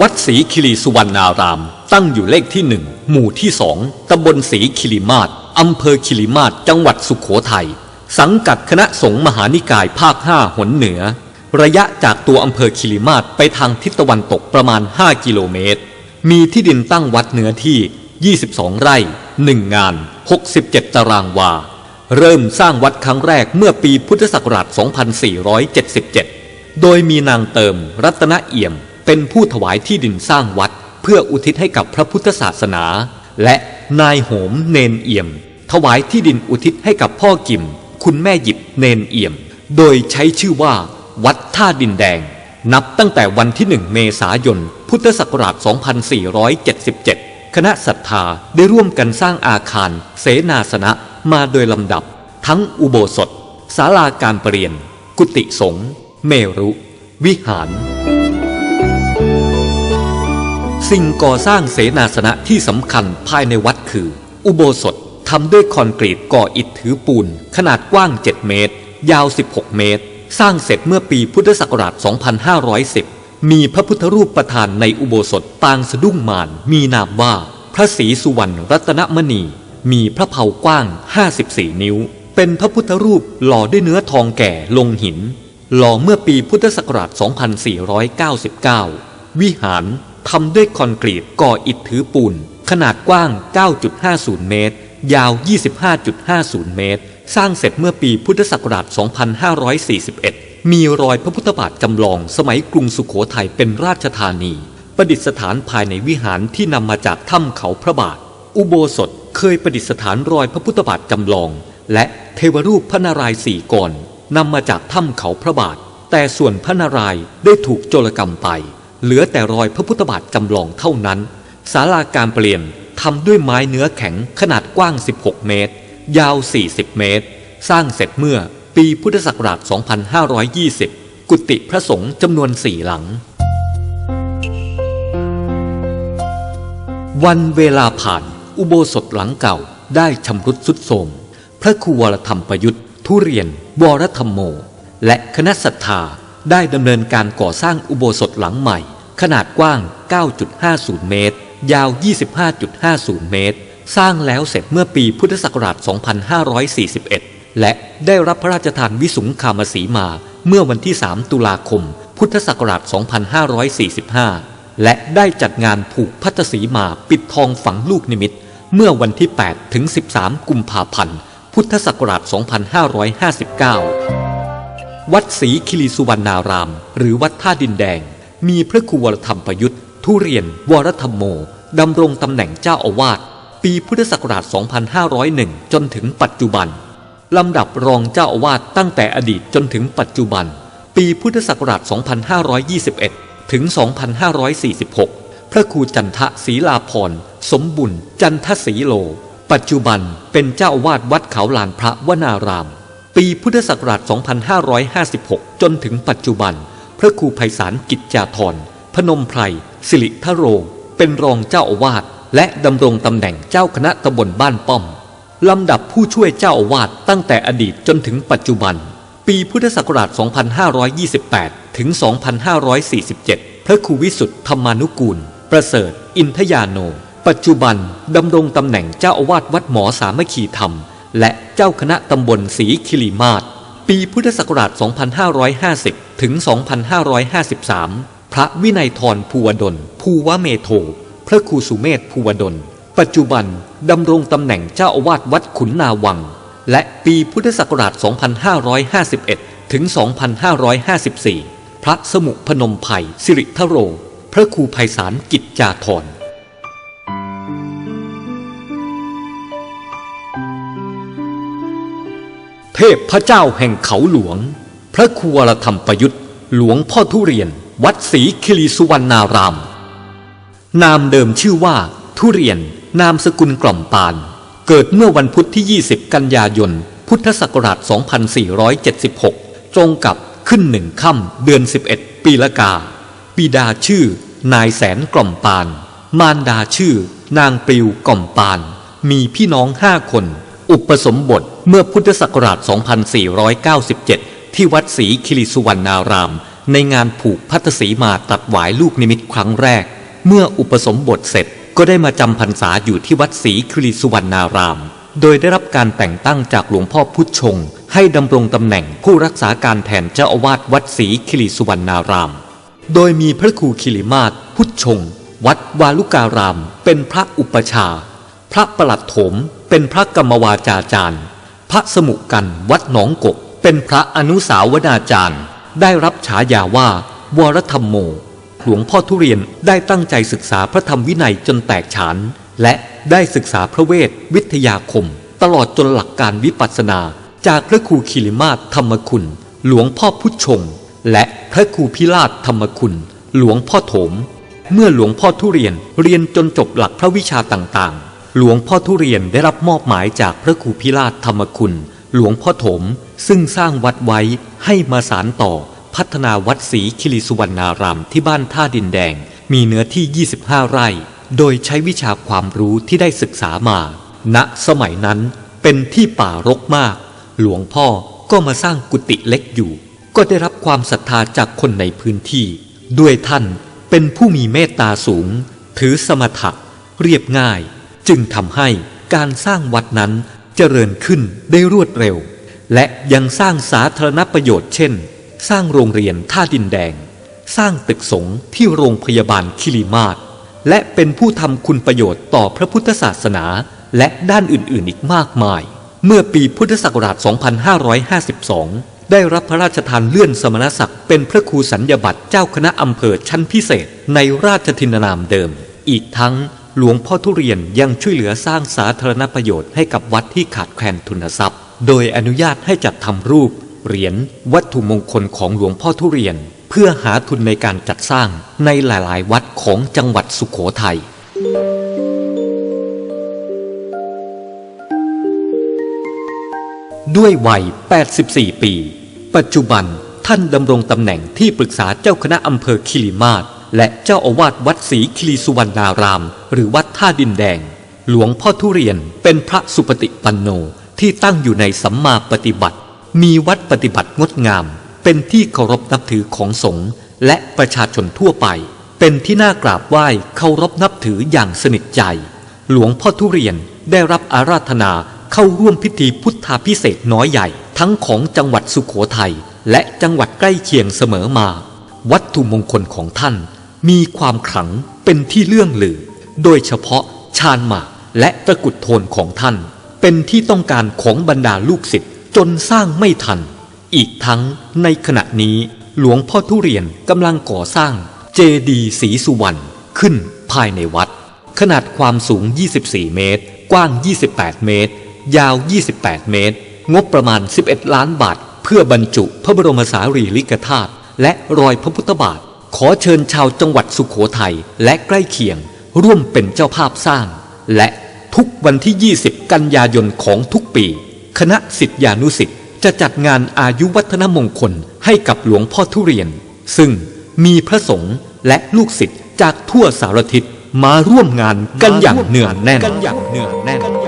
วัดศรีคิริสุวรรณาราม ตั้งอยู่เลขที่หนึ่งหมู่ที่สองตำบลศรีคิริมาศอำเภอคิริมาศจังหวัดสุขโขทัยสังกัดคณะสงฆ์มหานิกายภาคห้าหนเหนือ ระยะจากตัวอำเภอคิริมาศไปทางทิศตะวันตกประมาณ 5 กิโลเมตร มีที่ดินตั้งวัดเนื้อที่ 22 ไร่ 1 งาน 67 ตารางวา เริ่มสร้างวัดครั้งแรกเมื่อปีพุทธศักราช 2477 โดยมีนางเติมรัตนเอี่ยมเป็นผู้ถวายที่ดินสร้างวัด เพื่ออุทิศให้กับพระพุทธศาสนา และนายโหมเนนเอี่ยม ถวายที่ดินอุทิศให้กับพ่อกิม คุณแม่หยิบเนนเอี่ยม โดยใช้ชื่อว่า วัดท่าดินแดง นับตั้งแต่วันที่ 1 เมษายน พุทธศักราช 2477 คณะศรัทธาได้ร่วมกันสร้างอาคาร เสนาสนะมาโดยลำดับ ทั้งอุโบสถศาลาการประเรียน กุฏิสงฆ์เมรุ วิหาร สิ่งก่อสร้างเสนาสนะที่สำคัญภายในวัดคือ อุโบสถทำด้วยคอนกรีตก่ออิฐถือปูน ขนาดกว้าง 7 เมตร ยาว 16 เมตร สร้างเสร็จเมื่อปีพุทธศักราช 2510 มีพระพุทธรูปประธานในอุโบสถปางสะดุ้งมารมีนามว่า พระศรีสุวรรณรัตนมณี มีพระเพากว้าง 54 นิ้ว เป็นพระพุทธรูปหล่อด้วยเนื้อทองแก่ลงหิน หล่อเมื่อปีพุทธศักราช 2499 วิหาร ทำด้วยคอนกรีตก่ออิฐถือปูน ขนาดกว้าง 9.50 เมตร ยาว 25.50 เมตร สร้างเสร็จเมื่อปีพุทธศักราช 2541 มีรอยพระพุทธบาทจำลองสมัยกรุงสุขโขทัยเป็นราชธานี ประดิษฐานภายในวิหารที่นำมาจากถ้ำเขาพระบาท อุโบสถเคยประดิษฐานรอยพระพุทธบาทจำลอง และเทวรูปพระนารายณ์สี่กรนำมาจากถ้ำเขาพระบาท แต่ส่วนพระนารายณ์ได้ถูกโจรกรรมไป เหลือแต่รอยพระพุทธบาทจำลองเท่านั้นศาลาการเปลี่ยนทำด้วยไม้เนื้อแข็งขนาดกว้าง 16 เมตร ยาว 40 เมตร สร้างเสร็จเมื่อปีพุทธศักราช 2520 กุฏิพระสงฆ์จำนวนสี่หลัง วันเวลาผ่าน อุโบสถหลังเก่าได้ชำรุดสุดโทรมพระครูวรธรรมประยุทธ์ ทุเรียน วรธรรมโม และคณะศรัทธาได้ดำเนินการก่อสร้างอุโบสถหลังใหม่ ขนาดกว้าง 9.50 เมตร ยาว 25.50 เมตร สร้างแล้วเสร็จเมื่อปีพุทธศักราช 2541 และได้รับพระราชทานวิสุงคามสีมาเมื่อวันที่ 3 ตุลาคม พุทธศักราช 2545 และได้จัดงานผูกพัทสีมาปิดทองฝังลูกนิมิต เมื่อวันที่ 8 ถึง 13 กุมภาพันธ์ พุทธศักราช 2559 วัดศรีคิริสุวรรณาราม หรือวัดท่าดินแดง มีพระครูวรธรรมประยุทธ์ ทุเรียน วรธรรมโมดำรงตำแหน่งเจ้าอาวาส ปีพุทธศักราช 2501 จนถึงปัจจุบัน ลำดับรองเจ้าอาวาสตั้งแต่อดีตจนถึงปัจจุบัน ปีพุทธศักราช 2521 ถึง 2546 พระครูจันทะศรีลาพร สมบุญจันทศรีโล ปัจจุบันเป็นเจ้าอาวาสวัดเขาลานพระวนาราม ปีพุทธศักราช 2556 จนถึงปัจจุบัน ระครูไพศาลกิจจาธรพนมไพรสิริทโรเป็นรองเจ้าอาวาสและดำรงตำแหน่งเจ้าคณะตำบลบ้านป้อมลำดับผู้ช่วยเจ้าอาวาสตั้งแต่อดีตจนถึงปัจจุบัน ปีพุทธศักราช 2528 ถึง 2547 พระครูวิสุทธธรรมานุกูล ประเสริฐ อินทยาโน ปัจจุบันดำรงตำแหน่งเจ้าอาวาสวัดหมอสามัคคีธรรม และเจ้าคณะตำบลศรีคิริมาศ ปีพุทธศักราช 2550 ถึง 2553 พระวินัยทรภูวดล ภูวเมโท พระครูสุเมธภูวดล ปัจจุบันดำรงตำแหน่งเจ้าอาวาสวัดขุนนาวัง และปีพุทธศักราช 2551 ถึง 2554 พระสมุพนมไผ่สิริทโร พระครูไพศาลกิจจาธร เทพพระเจ้าแห่งเขาหลวง พระครูวรธรรมประยุทธ์ หลวงพ่อทุเรียน วัดศรีคิริสุวรรณาราม นามเดิมชื่อว่า ทุเรียน นามสกุลกล่อมปาน เกิดเมื่อวันพุธที่ 20 กันยายน พุทธศักราช 2476 ตรงกับขึ้นหนึ่งค่ำเดือน 11 ปีละกาบิดาชื่อ นายแสนกล่อมปาน มารดาชื่อ นางปลิวกล่อมปาน มีพี่น้องห้าคน อุปสมบท เมื่อพุทธศักราช 2497 ที่วัดศรีคิริสุวรรณาราม ในงานผูกพัทสีมาตัดหวายลูกนิมิตครั้งแรก เมื่ออุปสมบทเสร็จก็ได้มาจำพรรษาอยู่ที่วัดศรีคิริสุวรรณาราม โดยได้รับการแต่งตั้งจากหลวงพ่อพุทธชง ให้ดำรงตำแหน่งผู้รักษาการแทนเจ้าอาวาสวัดศรีคิริสุวรรณาราม โดยมีพระครูคิริมาศพุทธชง วัดวาลุการาม เป็นพระอุปชา พระประหลัดโถม เป็นพระกรรมวาจาจารย์ พระสมุกันวัดหนองกบเป็นพระอนุสาวนาจารย์ ได้รับฉายาว่า วรธรรมโม หลวงพ่อทุเรียนได้ตั้งใจศึกษาพระธรรมวินัยจนแตกฉาน และได้ศึกษาพระเวท วิทยาคม ตลอดจนหลักการวิปัสสนา จากพระครูคิริมาศธรรมคุณ หลวงพ่อพุทชง และพระครูพิราชธรรมคุณ หลวงพ่อโถม เมื่อหลวงพ่อทุเรียนเรียนจนจบหลักพระวิชาต่างๆ หลวงพ่อทุเรียนได้รับมอบหมายจากพระครูพิราชธรรมคุณ หลวงพ่อถม ซึ่งสร้างวัดไว้ให้มาสารต่อ พัฒนาวัดศรีคิริสุวรรณารามที่บ้านท่าดินแดง มีเนื้อที่ 25 ไร่ โดยใช้วิชาความรู้ที่ได้ศึกษามา ณสมัยนั้นเป็นที่ป่ารกมาก หลวงพ่อก็มาสร้างกุฏิเล็กอยู่ ก็ได้รับความศรัทธาจากคนในพื้นที่ ด้วยท่านเป็นผู้มีเมตตาสูง ถือสมถะเรียบง่าย จึงทำให้การสร้างวัดนั้นเจริญขึ้นได้รวดเร็ว และยังสร้างสาธารณประโยชน์เช่น สร้างโรงเรียนท่าดินแดง สร้างตึกสงฆ์ที่โรงพยาบาลคิริมาศและเป็นผู้ทำคุณประโยชน์ต่อพระพุทธศาสนา และด้านอื่นๆอีกมากมาย เมื่อปีพุทธศักราช 2552 ได้รับพระราชทานเลื่อนสมณศักดิ์เป็นพระครูสัญญาบัตรเจ้าคณะอำเภอชั้นพิเศษในราชทินนามเดิม อีกทั้ง หลวงพ่อทุเรียนยังช่วยเหลือสร้างสาธารณประโยชน์ให้กับวัดที่ขาดแคลนทุนทรัพย์ โดยอนุญาตให้จัดทำรูป เหรียญวัตถุมงคลของหลวงพ่อทุเรียน เพื่อหาทุนในการจัดสร้างในหลาย ๆ วัดของจังหวัดสุขโขทัยด้วยวัย 84 ปี ปัจจุบันท่านดำรงตำแหน่งที่ปรึกษาเจ้าคณะอำเภอคิริมาศ และเจ้าอาวาสวัดศรีคิริสุวรรณาราม หรือวัดท่าดินแดง หลวงพ่อทุเรียนเป็นพระสุปฏิปันโนที่ตั้งอยู่ในสัมมาปฏิบัติ มีวัดปฏิบัติงดงาม เป็นที่เคารพนับถือของสงฆ์และประชาชนทั่วไป เป็นที่น่ากราบไหว้เคารพนับถืออย่างสนิทใจ หลวงพ่อทุเรียนได้รับอาราธนาเข้าร่วมพิธีพุทธาพิเศษน้อยใหญ่ทั้งของจังหวัดสุขโขทัยและจังหวัดใกล้เคียงเสมอมา วัตถุมงคลของท่าน มีความขลังเป็นที่เลื่องลือ โดยเฉพาะชาญหมากและตะกุดโทนของท่าน เป็นที่ต้องการของบรรดาลูกศิษย์จนสร้างไม่ทัน อีกทั้งในขณะนี้หลวงพ่อทุเรียนกำลังก่อสร้างเจดีย์ศรีสุวรรณขึ้นภายในวัด ขนาดความสูง 24 เมตร กว้าง 28 เมตร ยาว 28 เมตร งบประมาณ 11 ล้านบาท เพื่อบรรจุพระบรมสารีริกธาตุและรอยพระพุทธบาท ขอเชิญชาวจังหวัดสุขโขทัยและใกล้เคียง ร่วมเป็นเจ้าภาพสร้าง และทุกวันที่ 20 กันยายนของทุกปี คณะสิทธิานุสิทธิ์จะจัดงานอายุวัฒนมงคลให้กับหลวงพ่อทุเรียน ซึ่งมีพระสงฆ์และลูกศิษย์จากทั่วสารทิศมาร่วมงานกันอย่างเนืองแน่นกันอย่างเนืองแน่น